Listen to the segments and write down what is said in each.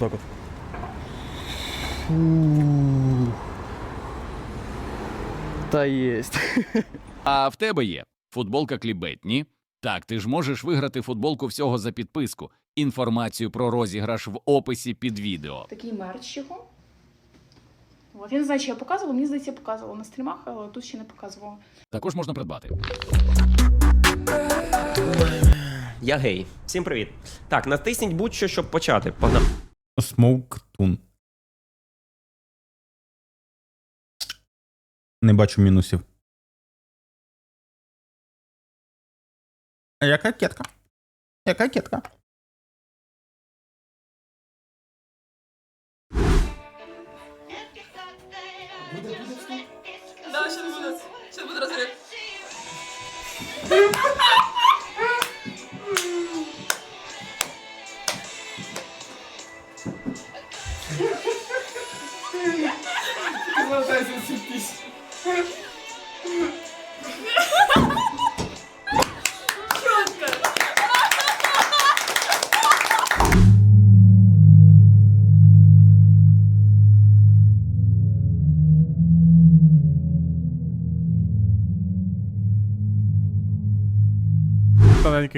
Отак от. Фу. Та єсть. А в тебе є футболка клібет, ні? Так, ти ж можеш виграти футболку всього за підписку. Інформацію про розіграш в описі під відео. такий мерч його. От. Я не знаю, чи я показувала, мені здається, я показувала на стрімах, але тут ще не показувала. Також можна придбати. Я гей. Всім привіт. Так, натисніть будь-що, щоб почати. Погнали. Смоуктун. Не бачу мінусів. А яка кетка? Яка кетка?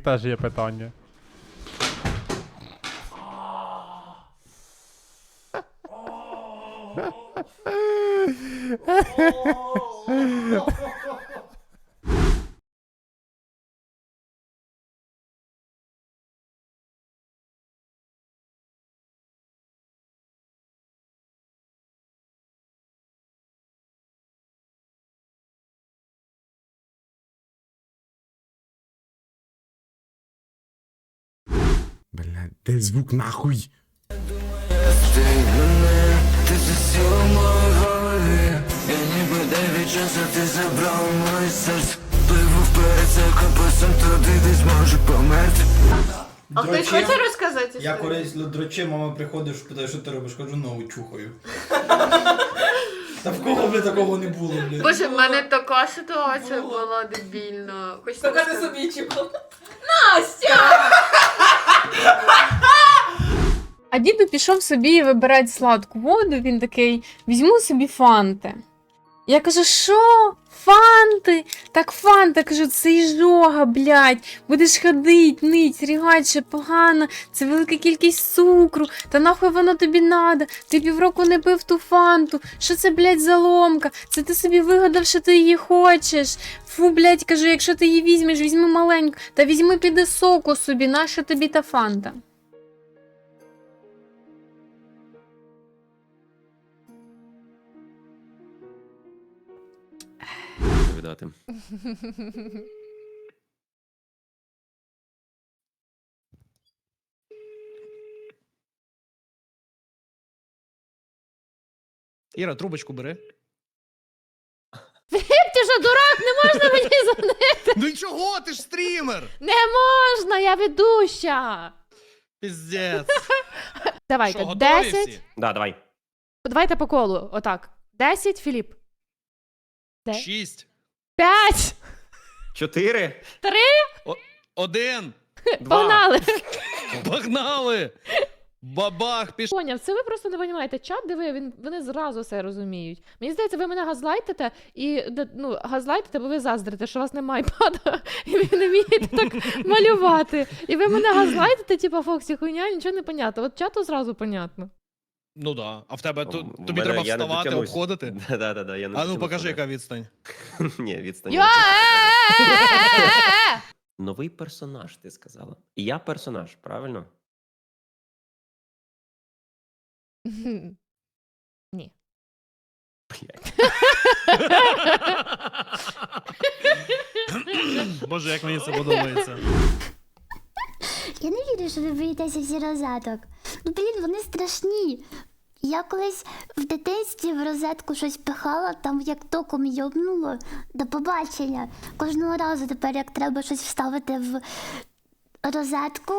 Тоненьких теж є питання. Блядь, дай звук нахуй. А хтось хоче розказати Я історію? колись дрочив, мама приходить, питає, що ти робиш, кажу, ногу чухаю. Та в кого бля такого не було, блядь? Боже, в мене така ситуація була дебільна. Тільки не розказати? собі чіпав. А діду пішов собі вибирати сладку воду, він такий: візьму собі фанти. Я кажу, що? Фанти? Так фанта, кажу, це іжога, блядь. Будеш ходить, нить, рігать, ще погано, це велика кількість цукру, та нахуй воно тобі надо. Ти півроку не пив ту фанту. Що це, блядь, за ломка? Це ти собі вигадав, що ти її хочеш. Фу, блядь, кажу, якщо ти її візьмеш, візьми маленьку, та візьми піде соку собі, нащо тобі та фанта? Віддати. Іра, трубочку бери. Ти що, дурак, не можна мені дзвонити? Ну і чого? Ти ж стрімер! Не можна, я ведуща. Піздець. Давайте, Що, готові 10. всі? Да, давай. Давайте по колу. Отак. 10, Філіп. Де? Шість. 5. Чотири. Три! Один. Два. Погнали. Погнали! Бабах, пішов. Поняв, це ви просто не розумієте. Чат, диви, він, вони зразу все розуміють. Мені здається, ви мене газлайтите і де- ну, газлайтите, бо ви заздрите, що у вас немає айпада, і ви не вмієте так малювати. І ви мене газлайтите, типа Фоксі, хуйня, нічого не понятно. От чату зразу понятно. Ну да. А в тебе У тут мене тобі треба я не вставати, дотягнусь. обходити. Да, да, да, да, я не А ну покажи, туди. яка відстань. Ні, відстань. Я- Новий персонаж, ти сказала. І я персонаж, правильно? Ні. Боже, як мені це подобається. Я не вірю, що ви боїтеся всі розеток. Ну, блін, вони страшні. Я колись в дитинстві в розетку щось пихала, там як током йобнуло. До побачення. Кожного разу тепер, як треба щось вставити в розетку,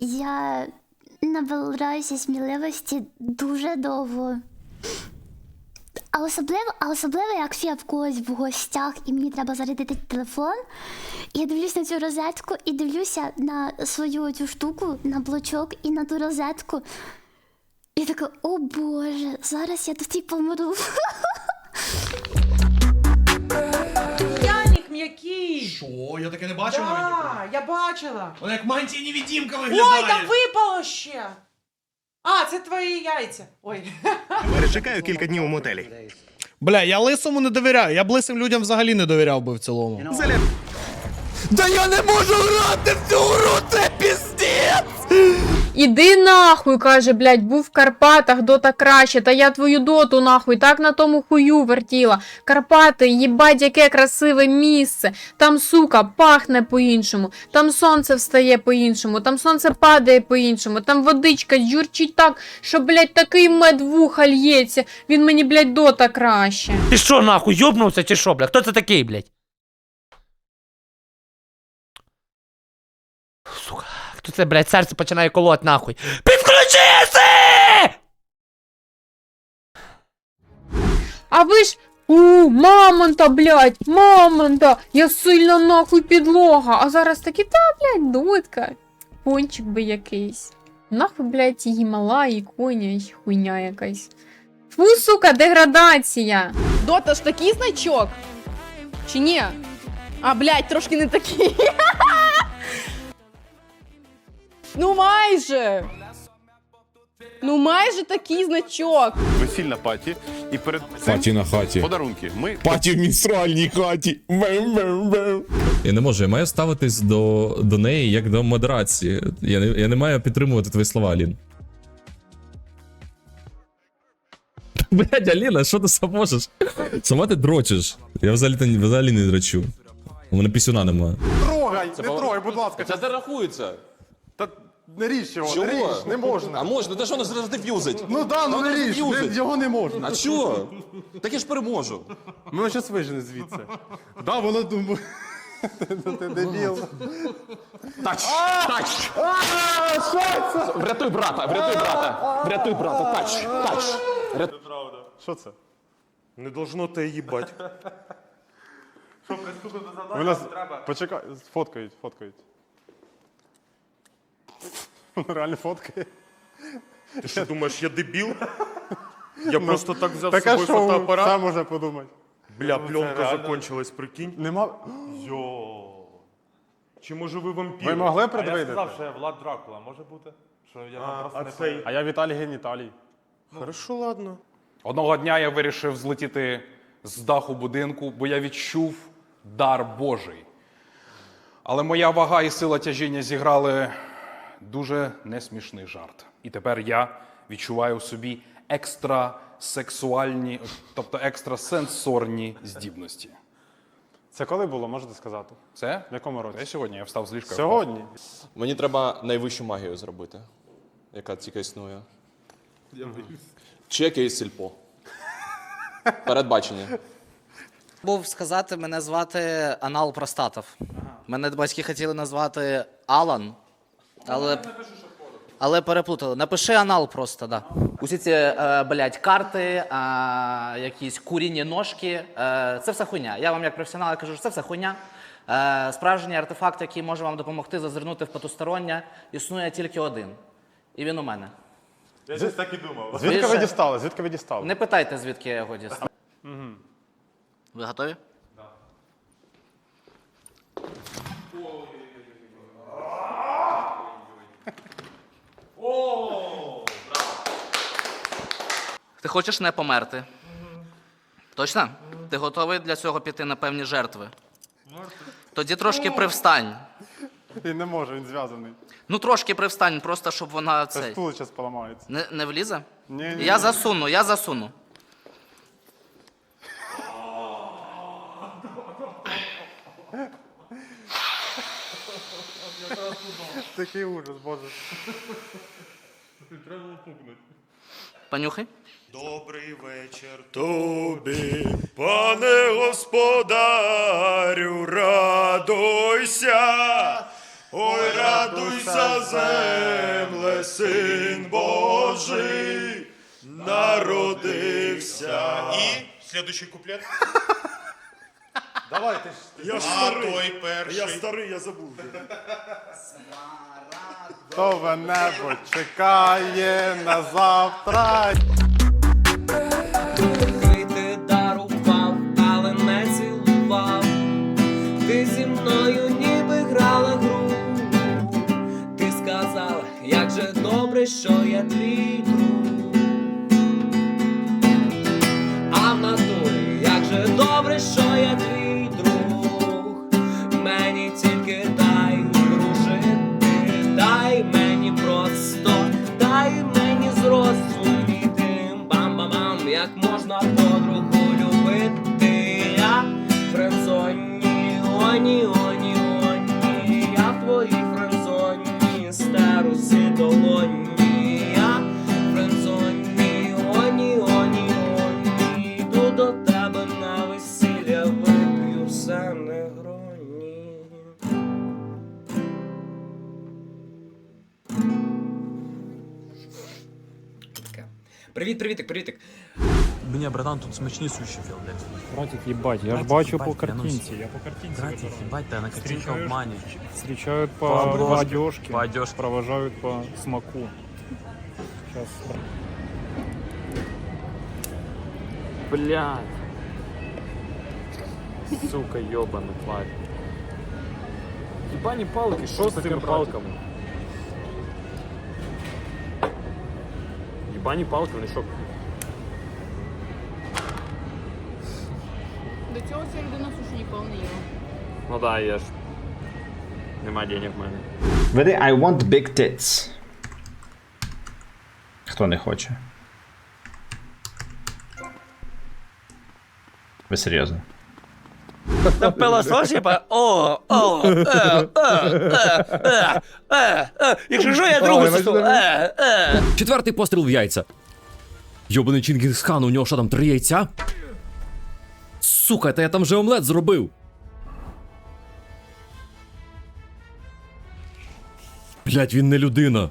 я набираюся сміливості дуже довго. А особливо, а особливо, як я в когось в гостях і мені треба зарядити телефон. Я дивлюсь на цю розетку і дивлюся на свою цю штуку, на блочок і на ту розетку. І така, о Боже, зараз я тут і помру. Яник м'який. Що? Я таке не бачив навіть. ніколи. Да, я бачила. Вона як мантія невідімка Ой, там випало ще. А, це твої яйця. Ой. Перечекаю кілька днів у мотелі. Бля, я лисому не довіряю. Я б лисим людям взагалі не довіряв би в цілому. Да я не можу грати в цю гру, це піздець! Іди нахуй, каже, блядь, був в Карпатах, дота краще, та я твою доту нахуй, так на тому хую вертіла. Карпати, їбать, яке красиве місце. Там, сука, пахне по-іншому, там сонце встає по-іншому, там сонце падає по-іншому, там водичка джурчить так, що, блядь, такий мед вуха лється. Він мені, блядь, дота краще. Ти що, нахуй, йобнувся чи що, бля? Хто це такий, блядь? Хто це, блядь, серце починає колоть, нахуй. Підключися! А ви ж. У, мамонта, блядь, мамонта! Я сильно нахуй підлога. А зараз такі, та, блядь, дотка. Пончик би якийсь. Нахуй, блядь, ці Гімалаї, коня і хуйня якась. Фу, сука, деградація. Дота ж такий значок? Чи ні? А, блядь, трошки не такий. ну майже. Ну майже такий значок. Весільна паті. І перед Паті на хаті. подарунки. Ми Паті в мінстральній хаті. Я не можу, я маю ставитись до, до неї як до модерації. Я не, я не маю підтримувати твої слова, Алін. Блять, Аліна, що ти сам можеш? Сама ти дрочиш. Я взагалі, взагалі не дрочу. У мене пісюна немає. трогай, не трогай, будь ласка. Це не рахується. Та не ріж його, Чого? не ріж, не можна. А можна, та що нас зараз деф'юзить? Ну да, ну не ріж, деф'юзить. не- його не можна. А чого? Так я ж переможу. Мене щас вижене звідси. Да, воно думає. Ти дебіл. Тач! Тач! Врятуй брата, врятуй брата! Врятуй брата, тач! Тач! Що це? Не должно те їбать. Що, приступити до завдання? Треба. Почекай, фоткають, фоткають. Воно Реально фоткає. Ти що думаєш, я дебіл? Я просто так взяв з Таке собою шоу, фотоапарат. сам можна подумати. Бля, пленка закончилась, прикинь. Нема... Йо. Чи може ви вампір? Ви могли предвидіти? що я Влад Дракула, може бути? Що я а, просто не цей... А я Віталій Геніталій. Хорошо, ладно. Одного дня я вирішив злетіти з даху будинку, бо я відчув дар Божий. Але моя вага і сила тяжіння зіграли дуже несмішний жарт. І тепер я відчуваю в собі екстрасексуальні, тобто екстрасенсорні здібності. Це коли було, можете сказати? Це? В якому Це році? сьогодні я встав з ліжка. Сьогодні? Мені треба найвищу магію зробити, яка тільки існує. Чи якийсь сільпо. Передбачення. Був сказати, мене звати Анал Простатов. Мене батьки хотіли назвати Алан, але, але переплутали. Напиши Анал просто, да. Усі ці, е, блядь, карти, е, якісь курінні ножки. Е, це все хуйня. Я вам як професіонал кажу, що це все хуйня. Е, справжній артефакт, який може вам допомогти зазирнути в потустороннє, існує тільки один. І він у мене. Я щось так і думав. Звідки ви Більше- дістали? Звідки ви дістали? Не питайте, звідки я його дістав. Ви готові? Ти хочеш не померти? Точно? Ти готовий для цього піти на певні жертви? Тоді трошки привстань. Він не може, він зв'язаний. Ну трошки привстань, просто щоб вона Це цей. стул зараз поламається. Не, не влізе? Ні, ні, Я ні. засуну, я засуну. Такий ужас, боже. Понюхай. Добрий вечір тобі, пане господарю, радуйся, ой, радуйся, земле, син Божий, народився. І слідуючий куплет. Давайте ж. Я старий. той перший. Я старий, я забув. небо чекає на завтра. Ти дарував, але не цілував. Ти зі мною ніби грала гру. Ти сказала, як же добре, що я твій друг. все негроні. Привіт, привітик, привітик. Мені, братан, тут смачні суші філ, блядь. Братик, їбать, я ж Братик, бачу їбать, по клянусь. картинці, я по картинці Братик, вибираю. їбать, та на картинка Встречаешь? обманюють. Встречают по, По обложке, одежке, по одежке. провожают по смаку. Сейчас. Блядь. Сука, ёбана тварь. Ебани палки, що з цими палками? Ебани палки, вони що? До цього ця людина суші ніколи не їла. Ну да, є ж. Нема денег в мене. Веди I want big tits. Хто не хоче? Ви серйозно? Та пилосос, типа, о, о, е, е, е, е, е, е. Якщо я другу сосу, е, е. Четвертий постріл в яйця. Йобаний Чингісхан, у нього що там, три яйця? Сука, та я там же омлет зробив. Блять, він не людина.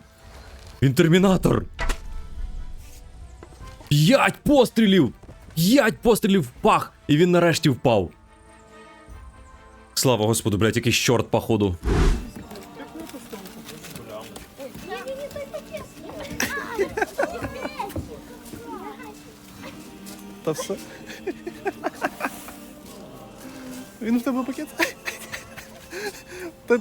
Він термінатор. П'ять пострілів! П'ять пострілів в пах! І він нарешті впав. Слава Господу, блять, якийсь чорт, походу. Та все. Він в тебе пакет. Та...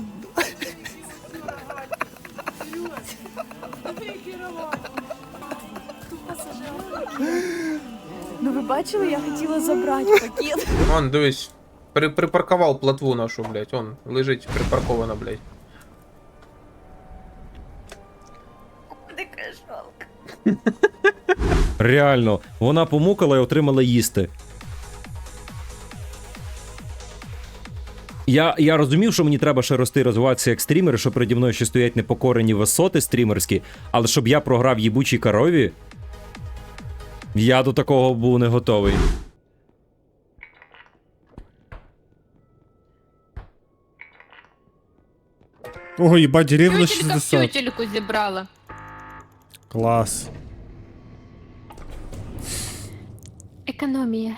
Ну ви бачили, я хотіла забрати пакет. Вон, дивись, при, припаркував платву нашу, блядь, он лежить припаркована, блядь. Реально, вона помукала і отримала їсти. Я, я розумів, що мені треба ще рости і розвиватися як стрімер, що переді мною ще стоять непокорені висоти стрімерські, але щоб я програв їбучій корові, я до такого був не готовий. Ого, їбать, рівно 60. тютельку зібрала. Клас. Економія.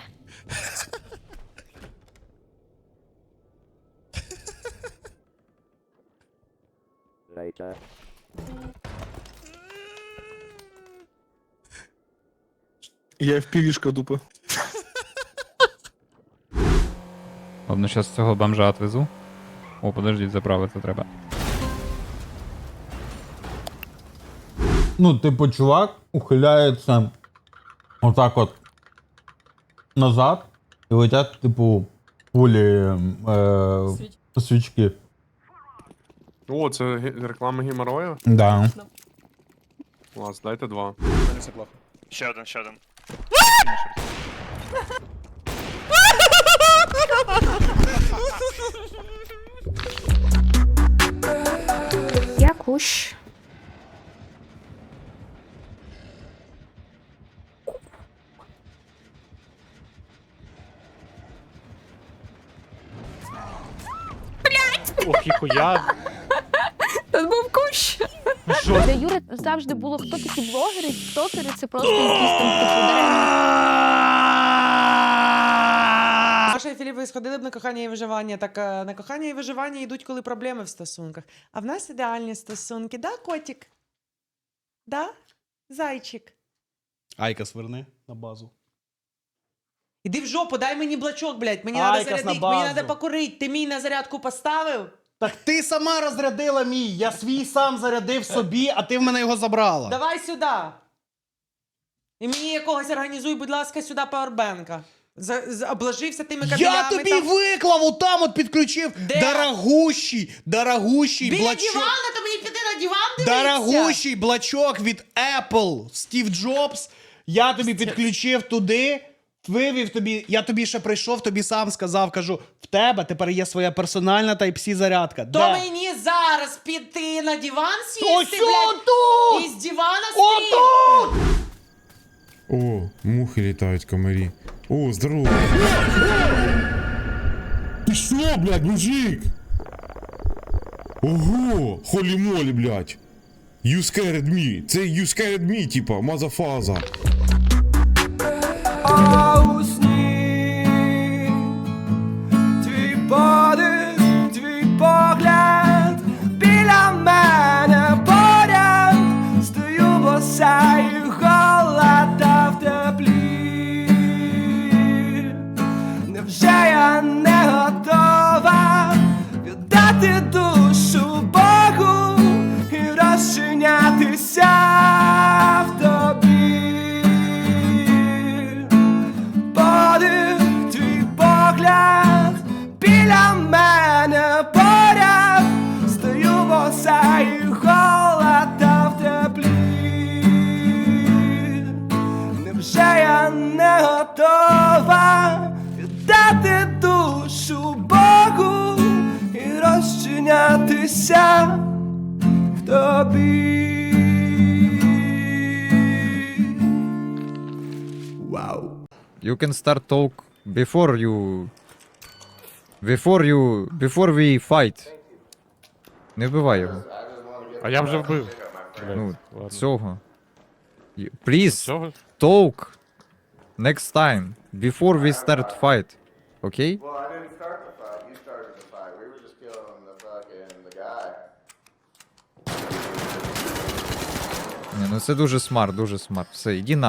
Я в півішка дупа. Ладно, зараз цього бомжа отвезу. О, подождіть, заправити треба. Ну, типу, чувак ухиляється отак от назад і летять, типу, пулі е, свічки. О, це ге- реклама геморрою? Да. Клас, дайте два. Ще один, ще один. Я кущ. Ніхуя. Тут був кущ. Для Юри завжди було хто такі блогери, тіктокери, це просто якісь там. Маша і Філіп ви сходили б на кохання і виживання, так е, на кохання і виживання йдуть, коли проблеми в стосунках. А в нас ідеальні стосунки, да, котик? Да? Зайчик. Айка сверни на базу. Іди в жопу, дай мені блачок, блядь. Мені Айкос треба на зарядити, мені базу. треба покурити. Ти мій на зарядку поставив? Так ти сама розрядила мій. Я свій сам зарядив собі, а ти в мене його забрала. Давай сюди. І мені якогось організуй, будь ласка, сюди пауербенка. За- за- Обложився тими кабелями. Я тобі там. виклав, отам от підключив. Де? Дорогущий, дорогущий Біля блачок. дивана, то мені піти на диван дивитися? Дорогущий блачок від Apple Стів Джобс. Я тобі підключив туди. Вивів тобі, я тобі ще прийшов, тобі сам сказав, кажу, в тебе тепер є своя персональна Type-C зарядка. То Де? мені зараз піти на диван сісти, Ось блядь, тут! і з дивана стрім. Отут! О, мухи літають, комарі. О, здорово. Ти що, блядь, мужик? Ого, холі-молі, блядь. You scared me. Це you scared me, типа, мазафаза. You can start talk before you. Before you. Before we fight. Не вбивай його. А я вже вбив. Ну, цього. You- Please talk next time. Before we start fight. Окей? Ні, ну це дуже смарт, дуже смарт. Все, іди на.